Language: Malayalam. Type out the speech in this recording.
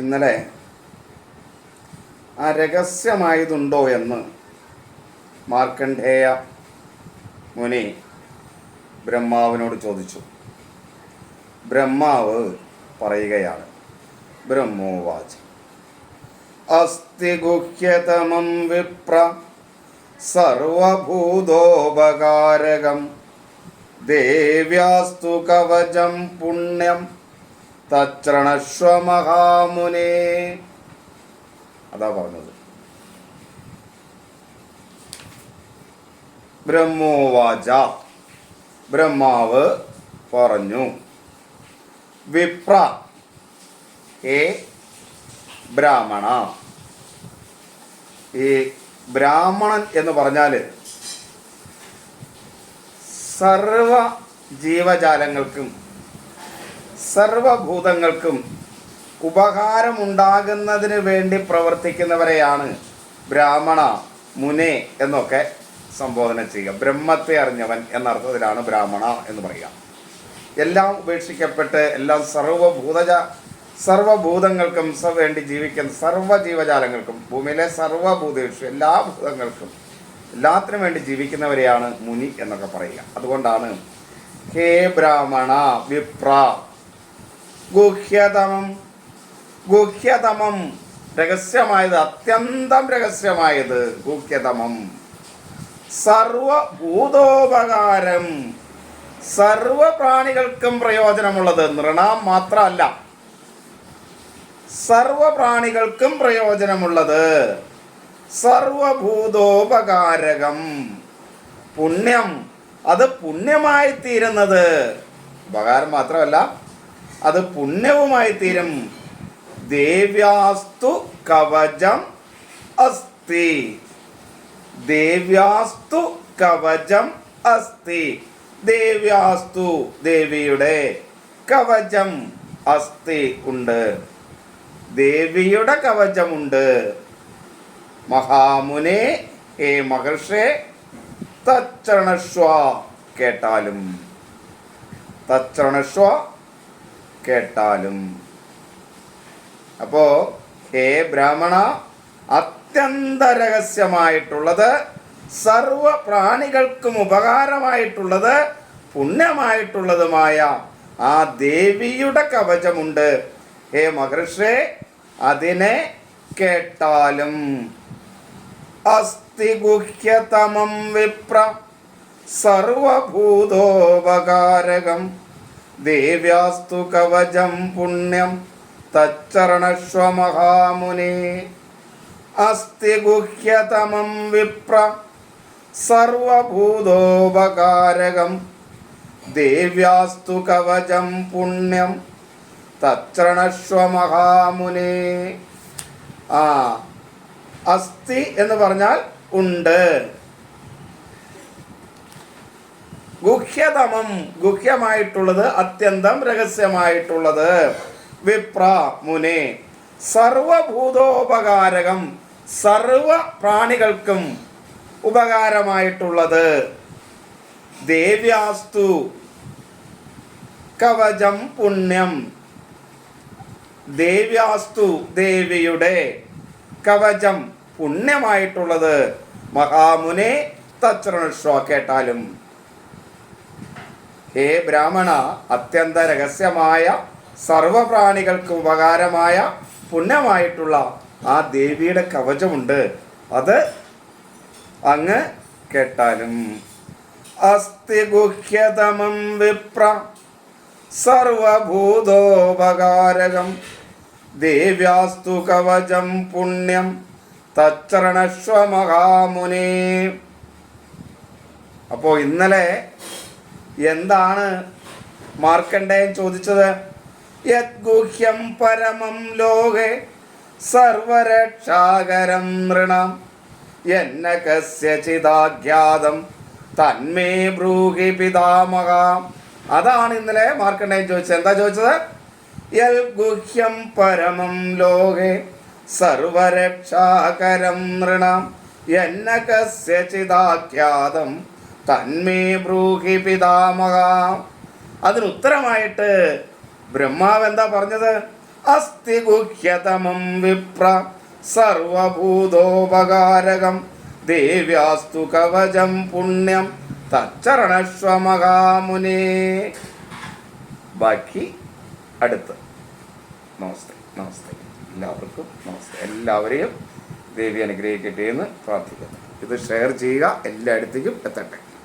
ഇന്നലെ ആ രഹസ്യമായതുണ്ടോ എന്ന് മാർക്കണ്ഡേയ മുനി ബ്രഹ്മാവിനോട് ചോദിച്ചു. ബ്രഹ്മാവ് പറയുകയാണ് ബ്രഹ്മോവാച്. അസ്ഥി ഗുഹ്യതമം വിപ്ര സർവഭൂതോപകാരകം. ദേവ്യാസ്തു കവചം പുണ്യം തച്ചൃണശ്വ അതാ പറഞ്ഞത്. ബ്രഹ്മോവാച. ബ്രഹ്മാവ് പറഞ്ഞു. വിപ്ര. ഏ ബ്രാഹ്മണ. ഈ ബ്രാഹ്മണൻ എന്ന് പറഞ്ഞാൽ സർവ ജീവജാലങ്ങൾക്കും സർവഭൂതങ്ങൾക്കും ഉപകാരമുണ്ടാകുന്നതിന് വേണ്ടി പ്രവർത്തിക്കുന്നവരെയാണ് ബ്രാഹ്മണ മുനെ എന്നൊക്കെ സംബോധന ചെയ്യുക. ബ്രഹ്മത്തെ അറിഞ്ഞവൻ എന്ന അർത്ഥത്തിലാണ് ബ്രാഹ്മണ എന്ന് പറയുക. എല്ലാം ഉപേക്ഷിക്കപ്പെട്ട് എല്ലാം സർവഭൂതജ സർവഭൂതങ്ങൾക്കും വേണ്ടി ജീവിക്കുന്ന സർവ ജീവജാലങ്ങൾക്കും ഭൂമിയിലെ സർവഭൂതേഷു എല്ലാ ഭൂതങ്ങൾക്കും എല്ലാത്തിനും വേണ്ടി ജീവിക്കുന്നവരെയാണ് മുനി എന്നൊക്കെ പറയുക. അതുകൊണ്ടാണ് ഹേ ബ്രാഹ്മണ വിപ്ര ഗുഹ്യതമം. ഗുഹ്യതമം രഹസ്യമായത് അത്യന്തം രഹസ്യമായത് ഗുഹ്യതമം. സർവഭൂതോപകാരം സർവ പ്രാണികൾക്കും പ്രയോജനമുള്ളത് നൃണാം മാത്രമല്ല. സർവ പ്രാണികൾക്കും പ്രയോജനമുള്ളത് സർവഭൂതോപകാരകം. പുണ്യം അത് പുണ്യമായി തീരുന്നത് ഉപകാരം മാത്രമല്ല അത് പുണ്യവുമായി തീരും. ദേവ്യാസ്തു കവചം അസ്തി. ദേവ്യാസ്തു കവചം അസ്തി. ദേവ്യാസ്തു ദേവിയുടെ കവചം അസ്തി ഉണ്ട്. ദേവിയുടെ കവചമുണ്ട് മഹാമുനെ ഹേ മഹർഷേ തച്ചണശ്വ കേട്ടാലും. തച്ചണശ്വ കേട്ടാലും. അപ്പോ ഹേ ബ്രാഹ്മണ അത്യന്ത രഹസ്യമായിട്ടുള്ളത് സർവ പ്രാണികൾക്കും ഉപകാരമായിട്ടുള്ളത് പുണ്യമായിട്ടുള്ളതുമായ ആ ദേവിയുടെ കവചമുണ്ട്. ഹേ മഹർഷേ അതിനെ കേട്ടാലും. അസ്ഥി ഗുഹ്യതമം വിപ്ര സർവഭൂതോപകാരകം. ദേവ്യാസ്തു കവചം പുണ്യം തച്ചരണശ്വ മഹാമുനി അസ്തി ഗുഹ്യതമം വിപ്ര സർവഭൂതോപകാരകം. ദേവ്യാസ്തു കവചം പുണ്യം തച്ചരണശ്വ മഹാമുനി ആ അസ്ഥി എന്ന് പറഞ്ഞാൽ ഉണ്ട്. ഗുഹ്യതമം ഗുഹ്യമായിട്ടുള്ളത് അത്യന്തം രഹസ്യമായിട്ടുള്ളത്. വിപ്ര മുനെ സർവഭൂതോപകാരകം സർവ പ്രാണികൾക്കും ഉപകാരമായിട്ടുള്ളത്. ദേവ്യാസ്തു കവചം പുണ്യം. ദേവ്യാസ്തു ദേവിയുടെ കവചം പുണ്യമായിട്ടുള്ളത്. മഹാമുനെ തച്ചൃണശ്വ കേട്ടാലും. ഹേ ബ്രാഹ്മണ അത്യന്ത രഹസ്യമായ സർവപ്രാണികൾക്ക് ഉപകാരമായ പുണ്യമായിട്ടുള്ള ആ ദേവിയുടെ കവചമുണ്ട്. അത് അങ്ങ് കേട്ടാലും. അസ്ഥി ഗുഹ്യതമം വിപ്ര സർവഭൂതോപകാരകം. ദേവ്യാസ്തു കവചം പുണ്യം തച്ചരണശ്വ അപ്പോൾ ഇന്നലെ എന്താണ് മാർക്കണ്ഡേയൻ ചോദിച്ചത്? യദ്ഗുഹ്യം പരമം ലോകെ സർവരക്ഷാകരം നൃണം. എന്ന കസ്യചിതാഖ്യാതം തന്മേ ബ്രൂഹി പിതാമഹ. അതാണ് ഇന്നലെ മാർക്കണ്ഡേയൻ ചോദിച്ചത്. എന്താ ചോദിച്ചത്? യൽ ഗുഹ്യം പരമം ലോകെ സർവരക്ഷാകരം നൃണം. എന്ന കസ്യചിതാഖ്യാതം തന്മേ ബ്രൂഹി പിതാമഹ. അതിന് ഉത്തരമായിട്ട് ബ്രഹ്മാവ് എന്താ പറഞ്ഞത്? അസ്ഥി ഗുഹ്യതമം വിപ്ര സർവഭൂതോപകാരകം ദേവ്യാസ്തു കവചം പുണ്യം തച്ചരണശ്വ മഹാമുനേ ബാക്കി അടുത്ത്. നമസ്തേ നമസ്തേ. എല്ലാവർക്കും നമസ്തേ. എല്ലാവരെയും ദേവി അനുഗ്രഹിക്കട്ടെ എന്ന് പ്രാർത്ഥിക്കുന്നു. ഇത് ഷെയർ ചെയ്യുക എല്ലായിടത്തേക്കും എത്തട്ടെ.